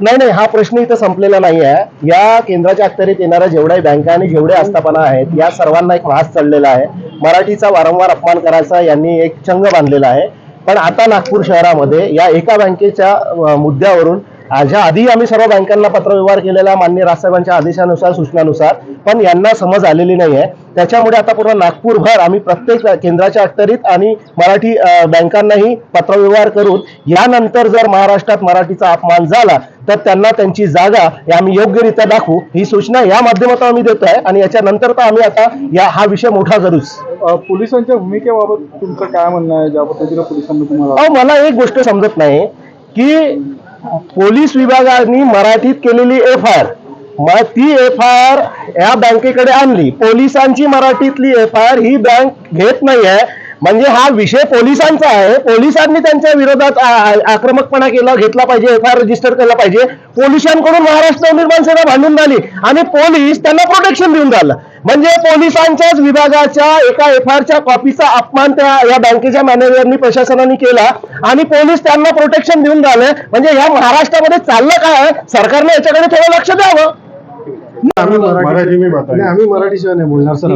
नाही नाही हा प्रश्न इथं संपलेला नाही आहे. या केंद्राच्या अखत्यारीत येणाऱ्या जेवढ्याही बँका आणि जेवढे आस्थापना आहेत या सर्वांना एक ऱ्हास चढलेला आहे. मराठीचा वारंवार अपमान करायचा यांनी एक चंग बांधलेला आहे. पण आता नागपूर शहरामध्ये या एका बँकेच्या मुद्द्यावरून ज्या आधी आम्ही सर्व बँकांना पत्रव्यवहार केलेला मान्य राजसाहेबांच्या आदेशानुसार सूचनानुसार पण यांना समज आलेली नाही आहे त्याच्यामुळे आता पूर्ण नागपूरभर आम्ही प्रत्येक केंद्राच्या अखत्यारीत आणि मराठी बँकांनाही पत्रव्यवहार करून यानंतर जर महाराष्ट्रात मराठीचा अपमान झाला तर त्यांना त्यांची जागा आम्ही योग्यरित्या दाखवू. ही सूचना या माध्यमातून आम्ही देतोय आणि याच्यानंतर तर आम्ही आता या हा विषय मोठा करूच. पोलिसांच्या भूमिकेबाबत तुमचं काय म्हणणं आहे? ज्या पद्धतीने पोलिसांनी तुम्हाला मला एक गोष्ट समजत नाही की पोलीस विभागाने मराठीत केलेली एफ आय आर मग ती एफ आय आर या बँकेकडे आणली. पोलिसांची मराठीतली एफ आय आर ही बँक घेत नाही आहे म्हणजे हा विषय पोलिसांचा आहे. पोलिसांनी त्यांच्या विरोधात आक्रमकपणा केला घेतला पाहिजे एफ आय आर रजिस्टर केला पाहिजे. पोलिसांकडून महाराष्ट्र निर्माण सेना भांडून झाली आणि पोलीस त्यांना प्रोटेक्शन देऊन झालं. म्हणजे पोलिसांच्याच विभागाच्या एका एफ आय आरच्या कॉपीचा अपमान त्या या बँकेच्या मॅनेजरनी प्रशासनाने केला आणि पोलीस त्यांना प्रोटेक्शन देऊन झाले. म्हणजे या महाराष्ट्रामध्ये चाललं काय? आहे? सरकारने याच्याकडे थोडं लक्ष द्यावं. आम्ही मराठी आम्ही मराठी शिवाय नाही बोलणार सर.